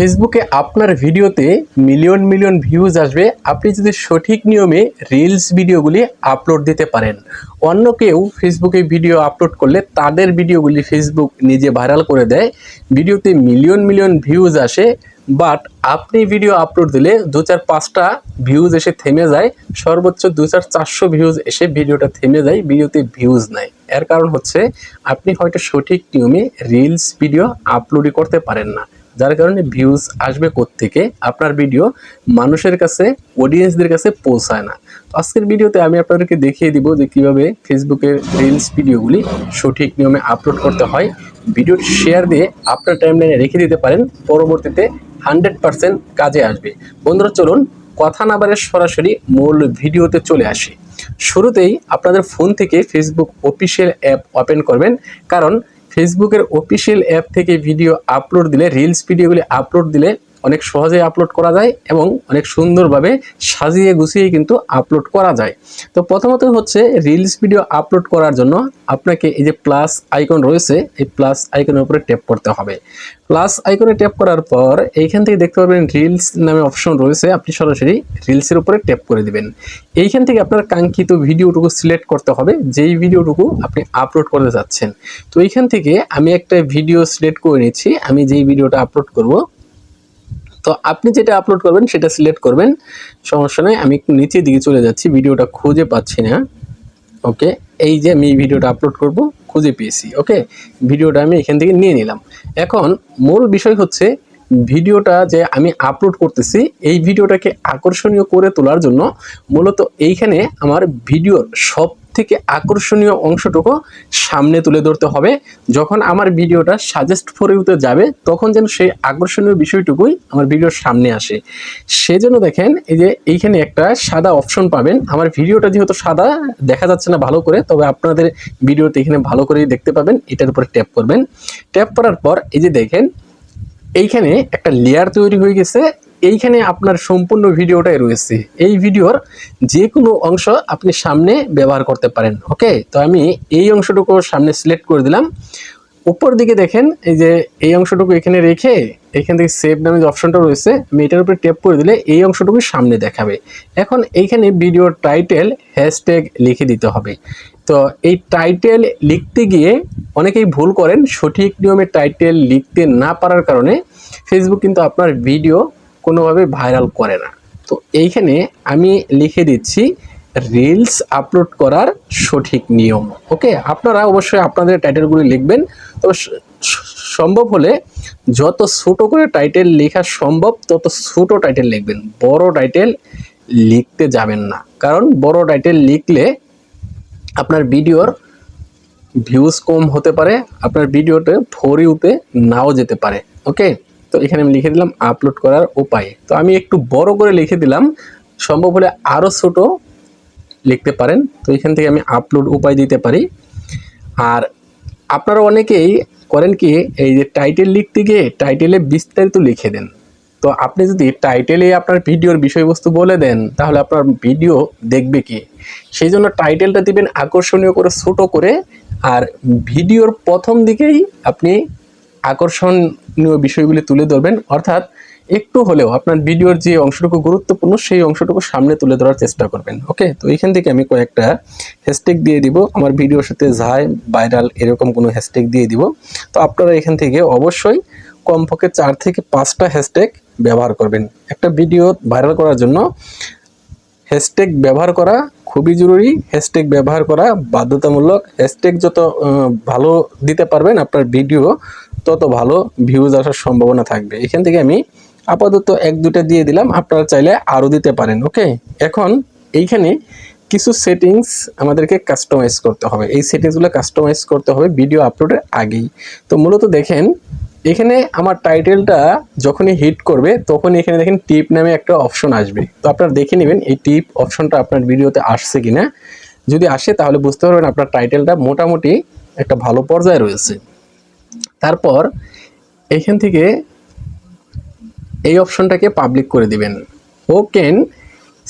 ফেসবুকে আপনার ভিডিওতে মিলিয়ন মিলিয়ন ভিউজ আসবে। আপনি যদি সঠিক নিয়মে রিলস ভিডিওগুলি আপলোড দিতে পারেন। অন্য কেউ ফেসবুকে ভিডিও আপলোড করলে তাদের ভিডিওগুলি ফেসবুক নিজে ভাইরাল করে দেয়। ভিডিওতে মিলিয়ন মিলিয়ন ভিউজ আসে বাট আপনি ভিডিও আপলোড দিলে দু চার পাঁচটা ভিউজ এসে থেমে যায়। সর্বোচ্চ দু চার চারশো ভিউজ এসে ভিডিওটা থেমে যায়, ভিডিওতে ভিউজ নাই। এর কারণ হচ্ছে আপনি হয়তো সঠিক নিয়মে রিলস ভিডিও আপলোডই করতে পারেন না। যার কারণে ভিউজ আসবে থেকে আপনার ভিডিও মানুষের কাছে অডিয়েন্সদের কাছে পৌঁছায় না। তো আজকের ভিডিওতে আমি আপনাদেরকে দেখিয়ে দিব যে কীভাবে ফেসবুকের রিলস ভিডিওগুলি সঠিক নিয়মে আপলোড করতে হয়। ভিডিওটি শেয়ার দিয়ে আপনার টাইমলাইনে রেখে দিতে পারেন, পরবর্তীতে হান্ড্রেড পার্সেন্ট কাজে আসবে। বন্ধুরা, চলুন কথা না বারে সরাসরি মূল ভিডিওতে চলে আসি। শুরুতেই আপনাদের ফোন থেকে ফেসবুক অফিসিয়াল অ্যাপ ওপেন করবেন, কারণ ফেসবুকের অফিসিয়াল অ্যাপ থেকে ভিডিও আপলোড দিলে রিলস ভিডিওগুলি আপলোড দিলে অনেক সহজে আপলোড করা যায় এবং অনেক সুন্দরভাবে সাজিয়ে গুছিয়ে কিন্তু আপলোড করা যায়। তো প্রথমত হচ্ছে রিলস ভিডিও আপলোড করার জন্য আপনাকে এই যে প্লাস আইকন রয়েছে, এই প্লাস আইকনের উপরে ট্যাপ করতে হবে। প্লাস আইকনে ট্যাপ করার পর এইখান থেকে দেখতে পাবেন রিলস নামে অপশন রয়েছে, আপনি সরাসরি রিলসের উপরে ট্যাপ করে দিবেন। এইখান থেকে আপনার কাঙ্ক্ষিত ভিডিওটুকু সিলেক্ট করতে হবে, যেই ভিডিওটুকু আপনি আপলোড করতে যাচ্ছেন। তো এইখান থেকে আমি একটা ভিডিও সিলেক্ট করে নিচ্ছি, আমি যেই ভিডিওটা আপলোড করব তো আপনি যেটা আপলোড করবেন, সেটা সিলেক্ট করবেন। সমস্যা নেই, আমি একটু নিচের দিকে চলে যাচ্ছি, ভিডিওটা খুঁজে পাচ্ছি না। ওকে এই যে আমি ভিডিওটা আপলোড করব, খুঁজে পেয়েছি ওকে ভিডিওটা আমি এখান থেকে নিয়ে নিলাম। এখন মূল বিষয় হচ্ছে, ভিডিওটা যে আমি আপলোড করতেছি, এই ভিডিওটাকে আকর্ষণীয় করে তোলার জন্য মূলত এইখানে আমার ভিডিওর সব থেকে আকর্ষণীয় অংশটুকু সামনে তুলে ধরতে হবে। যখন আমার ভিডিওটা সাজেস্ট ফর ইউতে যাবে, তখন যেন সেই আকর্ষণীয় বিষয়টুকুই আমার ভিডিওর সামনে আসে। সেজন্য দেখেন, এই যে এইখানে একটা সাদা অপশন পাবেন। আমার ভিডিওটা যেহেতু সাদা, দেখা যাচ্ছে না ভালো করে, তবে আপনাদের ভিডিওতে এখানে ভালো করেই দেখতে পাবেন। এটার উপরে ট্যাপ করবেন। ট্যাপ করার পর এই যে দেখেন এইখানে একটা লেয়ার তৈরি হয়ে গেছে। এইখানে আপনার সম্পূর্ণ ভিডিওটাই রয়েছে। এই ভিডিওর যে কোনো অংশ আপনি সামনে ব্যবহার করতে পারেন ওকে তো আমি এই অংশটুকু সামনে সিলেক্ট করে দিলাম। উপর দিকে দেখেন, এই যে এই অংশটুকু এখানে রেখে এখান থেকে সেভ নামে যে অপশনটা রয়েছে। আমি এটার উপরে ট্যাপ করে দিলে এই অংশটুকু সামনে দেখাবে। এখন এইখানে ভিডিওর টাইটেল হ্যাশট্যাগ লিখে দিতে হবে। তো এই টাইটেল লিখতে গিয়ে অনেকেই ভুল করেন, সঠিক নিয়মে টাইটেল লিখতে না পারার কারণে ফেসবুক কিন্তু আপনার ভিডিও কোনোভাবে ভাইরাল করে না। তো এইখানে আমি লিখে দিচ্ছি রিলস আপলোড করার সঠিক নিয়ম। ওকে? আপনারা অবশ্যই আপনাদের টাইটেলগুলি লিখবেন। তো সম্ভব হলে যত ছোটো করে টাইটেল লেখা সম্ভব, তত ছোটো টাইটেল লিখবেন। বড় টাইটেল লিখতে যাবেন না। কারণ বড় টাইটেল লিখলে আপনার ভিডিওর ভিউজ কম হতে পারে, আপনার ভিডিওতে ফোর ইউতে নাও যেতে পারে ওকে তো এখানে আমি লিখে দিলাম আপলোড করার উপায়। তো আমি একটু বড় করে লিখে দিলাম, সম্ভব হলে আরও ছোট লিখতে পারেন। তো এখান থেকে আমি আপলোড উপায় দিতে পারি। আর আপনারা অনেকেই করেন কি, এই যে টাইটেল লিখতে গিয়ে টাইটেলে বিস্তারিত লিখে দেন। তো আপনি যদি টাইটেলে আপনার ভিডিওর বিষয়বস্তু বলে দেন, তাহলে আপনার ভিডিও দেখবে কি? সেই জন্য টাইটেলটা দিবেন আকর্ষণীয় করে, ছোট করে আর ভিডিওর প্রথম দিকেই আপনি আকর্ষণীয় বিষয়গুলি তুলে ধরবেন, অর্থাৎ একটু হলেও আপনার ভিডিওর যে অংশটুকু গুরুত্বপূর্ণ, সেই অংশটুকু সামনে তুলে ধরার চেষ্টা করবেন, ওকে? তো এখান থেকে আমি কয়েকটা হ্যাশট্যাগ দিয়ে দিব। আমার ভিডিওর সাথে যায় ভাইরাল এরকম কোনো হ্যাশট্যাগ দিয়ে দিব। তো আপনারা এখান থেকে অবশ্যই কমপক্ষে চার থেকে পাঁচটা হ্যাশট্যাগ ব্যবহার করবেন। একটা ভিডিও ভাইরাল করার জন্য হ্যাশট্যাগ ব্যবহার করা খুবই জরুরি হ্যাশট্যাগ ব্যবহার করা বাধ্যতামূলক। হ্যাশট্যাগ যত ভালো দিতে পারবেন আপনার ভিডিও তত ভালো ভিউজ আসার সম্ভাবনা থাকবে। এখান থেকে আমি আপাতত এক দুটা দিয়ে দিলাম। আপনারা চাইলে আরও দিতে পারেন ওকে এখন এইখানে কিছু সেটিংস আমাদেরকে কাস্টমাইজ করতে হবে। এই সেটিংসগুলো কাস্টমাইজ করতে হবে ভিডিও আপলোডের আগেই। তো মূলত দেখেন এখানে আমার টাইটেলটা যখনই হিট করবে তখন এখানে দেখেন টিপ নামে একটা অপশন আসবে। তো আপনারা দেখে নেবেন এই টিপ অপশনটা আপনার ভিডিওতে আসছে কিনা। যদি আসে তাহলে বুঝতে পারবেন আপনার টাইটেলটা মোটামুটি একটা ভালো পর্যায়ে রয়েছে। তারপর এখান থেকে এই অপশনটাকে পাবলিক করে দিবেন। ও ক্যান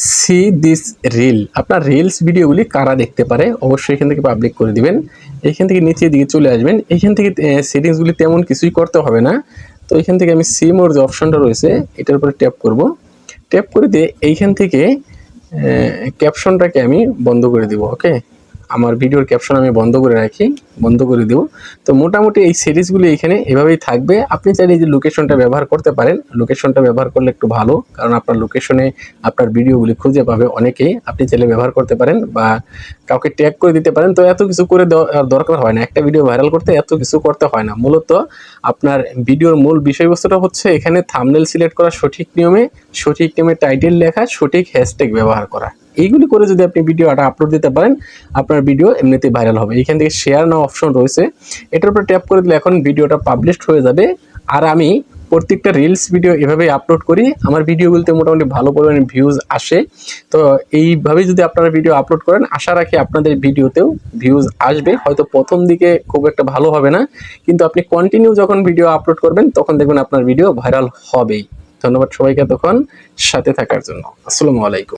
সি দিস রিল আপনার রিলস ভিডিওগুলি কারা দেখতে পারে, অবশ্যই এখান থেকে পাবলিক করে দিবেন। এখান থেকে নিচের দিকে চলে আসবেন। এখান থেকে সেটিংসগুলি তেমন কিছুই করতে হবে না। তো এখান থেকে আমি সি মোর যে অপশনটা রয়েছে, এটার উপরে ট্যাপ করব। ট্যাপ করে দিয়ে এইখান থেকে ক্যাপশনটাকে আমি বন্ধ করে দিব ওকে আমার ভিডিওর ক্যাপশন আমি বন্ধ করে রাখি, বন্ধ করে দেব। তো মোটামুটি এই সিরিজগুলি এখানে এভাবেই থাকবে। আপনি চাইলে যে লোকেশনটা ব্যবহার করতে পারেন। লোকেশনটা ব্যবহার করলে একটু ভালো, কারণ আপনার লোকেশনে আপনার ভিডিওগুলি খুঁজে পাবে অনেকেই। আপনি চাইলে ব্যবহার করতে পারেন বা কাউকে ট্যাগ করে দিতে পারেন। তো এত কিছু করে দরকার হয় না। একটা ভিডিও ভাইরাল করতে এত কিছু করতে হয় না। মূলত আপনার ভিডিওর মূল বিষয়বস্তুটা হচ্ছে এখানে থামনেল সিলেক্ট করা সঠিক নিয়মে সঠিক নিয়মে টাইটেল লেখা, সঠিক হ্যাশট্যাগ ব্যবহার করা। এইগুলি করে যদি আপনি ভিডিওটা আপলোড দিতে পারেন, আপনার ভিডিও এমনিতেই ভাইরাল হবে। এখান থেকে শেয়ার নাও অপশন রয়েছে। এটার উপর ট্যাপ করে দিলে এখন ভিডিওটা পাবলিশড হয়ে যাবে। আর আমি প্রত্যেকটা রিলস ভিডিও এভাবে আপলোড করি। আমার ভিডিওগুলোতে মোটামুটি ভালো পরিমাণে ভিউজ আসে। তো এইভাবেই যদি আপনারা ভিডিও আপলোড করেন, আশা রাখি আপনাদের ভিডিওতেও ভিউজ আসবে। হয়তো প্রথম দিকে খুব একটা ভালো হবে না। কিন্তু আপনি কন্টিনিউ যখন ভিডিও আপলোড করবেন, তখন দেখবেন আপনার ভিডিও ভাইরাল হবেই। ধন্যবাদ সবাইকে তখন সাথে থাকার জন্য। আসসালামু আলাইকুম।